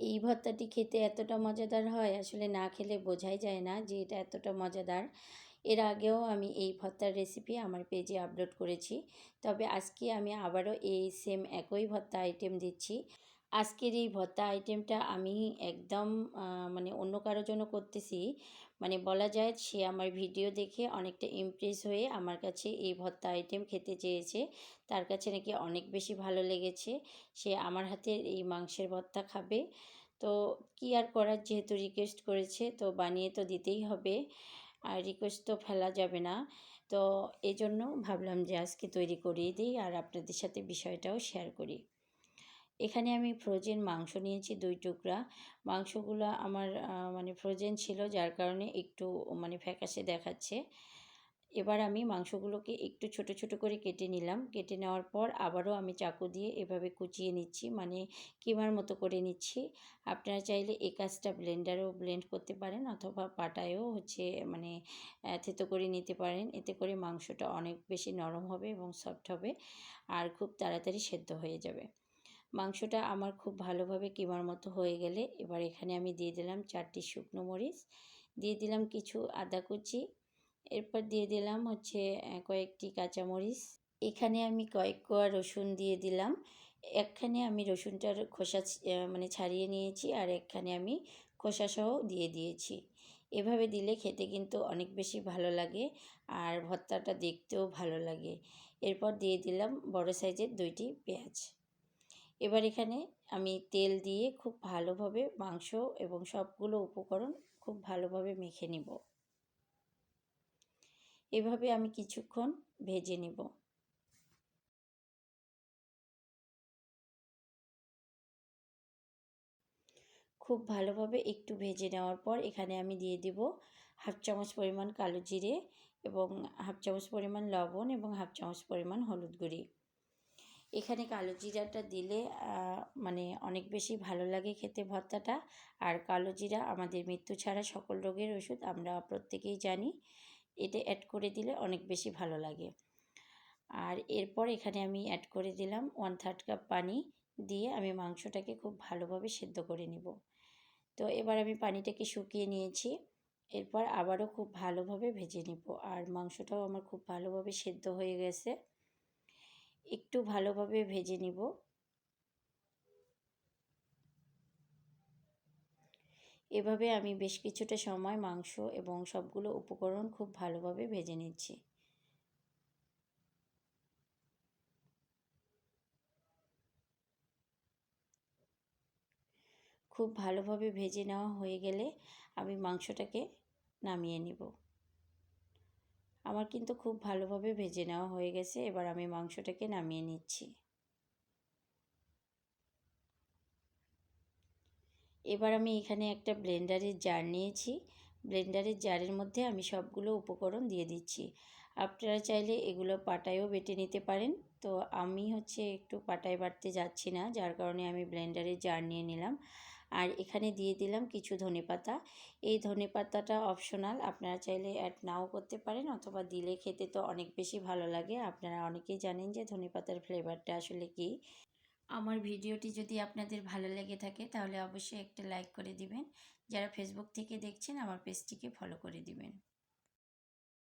এই ভর্তাটি খেতে এতটা মজাদার হয় আসলে না খেলে বোঝাই যায় না যে এটা এতটা মজাদার। এর আগেও আমি এই ভর্তার রেসিপি আমার পেজে আপলোড করেছি। তবে আজকে আমি আবারও এই সেম একই ভর্তা আইটেম দিচ্ছি। আজকের এই ভর্তা আইটেমটা আমি একদম মানে অন্য কারোর জন্য করতেছি। মানে বলা যায় সে আমার ভিডিও দেখে অনেকটা ইমপ্রেস হয়ে আমার কাছে এই ভর্তা আইটেম খেতে চেয়েছে। তার কাছে নাকি অনেক বেশি ভালো লেগেছে। সে আমার হাতের এই মাংসের ভর্তা খাবে। তো কি আর করার যেহেতু রিকোয়েস্ট করেছে, তো বানিয়ে তো দিতেই হবে। আর রিকোয়েস্ট তো ফেলা যাবে না। তো এই জন্য ভাবলাম যে আজকে তৈরি করিয়ে দিই আর আপনাদের সাথে বিষয়টাও শেয়ার করি। এখানে আমি ফ্রোজেন মাংস নিয়েছি দুই টুকরা। মাংসগুলো আমার মানে ফ্রোজেন ছিল, যার কারণে একটু মানে ফ্যাকাশে দেখাচ্ছে। এবার আমি মাংসগুলোকে একটু ছোট ছোট করে কেটে নিলাম। কেটে নেওয়ার পর আবারও আমি চাকু দিয়ে এভাবে কুচিয়ে নিচ্ছি মানে কিমার মতো করে নিচ্ছি। আপনারা চাইলে এই কাজটা ব্লেন্ডারেও ব্লেন্ড করতে পারেন, অথবা পাটায়ও হচ্ছে মানে থেতো করে নিতে পারেন। এতে করে মাংসটা অনেক বেশি নরম হবে এবং সফট হবে, আর খুব তাড়াতাড়ি সেদ্ধ হয়ে যাবে। মাংসটা আমার খুব ভালোভাবে কিমার মতো হয়ে গেলে এবার এখানে আমি দিয়ে দিলাম চারটি শুকনো মরিচ, দিয়ে দিলাম কিছু আদা কুচি, এরপর দিয়ে দিলাম হচ্ছে কয়েকটি কাঁচামরিচ। এখানে আমি কয়েক কোয়া রসুন দিয়ে দিলাম। একখানে আমি রসুনটার খোসা মানে ছাড়িয়ে নিয়েছি আর একখানে আমি খোসাসহ দিয়ে দিয়েছি। এভাবে দিলে খেতে কিন্তু অনেক বেশি ভালো লাগে আর ভর্তাটা দেখতেও ভালো লাগে। এরপর দিয়ে দিলাম বড় সাইজের দুইটি পেঁয়াজ। এবার এখানে আমি তেল দিয়ে খুব ভালোভাবে মাংস এবং সবগুলো উপকরণ খুব ভালোভাবে মেখে নিব। এভাবে আমি কিছুক্ষণ ভেজে নিব। খুব ভালোভাবে একটু ভেজে নেওয়ার পর এখানে আমি দিয়ে দিব হাফ চামচ পরিমাণ কালো জিরে এবং হাফ চামচ পরিমাণ লবণ এবং হাফ চামচ পরিমাণ হলুদ গুঁড়ি। এখানে কালো জিরাটা দিলে মানে অনেক বেশি ভালো লাগে খেতে ভর্তাটা। আর কালো জিরা আমাদের মৃত্যু ছাড়া সকল রোগের ওষুধ, আমরা প্রত্যেকেই জানি। এটা অ্যাড করে দিলে অনেক বেশি ভালো লাগে। আর এরপর এখানে আমি অ্যাড করে দিলাম ওয়ান থার্ড কাপ পানি দিয়ে আমি মাংসটাকে খুব ভালোভাবে সেদ্ধ করে নিব। তো এবার আমি পানিটাকে শুকিয়ে নিয়েছি। এরপর আবারও খুব ভালোভাবে ভেজে নিব। আর মাংসটাও আমার খুব ভালোভাবে সেদ্ধ হয়ে গেছে। একটু ভালোভাবে ভেজে নিব। এভাবে আমি বেশ কিছুটা সময় মাংস এবং সবগুলো উপকরণ খুব ভালোভাবে ভেজে নিচ্ছি। খুব ভালোভাবে ভেজে নেওয়া হয়ে গেলে আমি মাংসটাকে নামিয়ে নিব। আমার কিন্তু খুব ভালোভাবে ভেজে নেওয়া হয়ে গেছে, এবার আমি মাংসটাকে নামিয়ে নিচ্ছি। এবার আমি এখানে একটা ব্লেন্ডারের জার নিয়েছি। ব্লেন্ডারের জারের মধ্যে আমি সবগুলো উপকরণ দিয়ে দিচ্ছি। আপনারা চাইলে এগুলো পাটায়ও বেটে নিতে পারেন। তো আমি হচ্ছে একটু পাটায় বাটতে যাচ্ছি না, যার কারণে আমি ব্লেন্ডারের জার নিয়ে নিলাম। আর এখানে দিয়ে দিলাম কিছু ধনে পাতা। এই ধনে পাতাটা অপশনাল আপনারা চাইলে অ্যাড নাও করতে পারেন অথবা দিলে খেতে তো অনেক বেশি ভালো লাগে। আপনারা অনেকেই জানেন যে ধনে পাতার ফ্লেভারটা আসলে কি। আমার ভিডিওটি যদি আপনাদের ভালো লেগে থাকে তাহলে অবশ্যই একটা লাইক করে দিবেন। যারা ফেসবুক থেকে দেখছেন, আমার পেজটিকে ফলো করে দিবেন।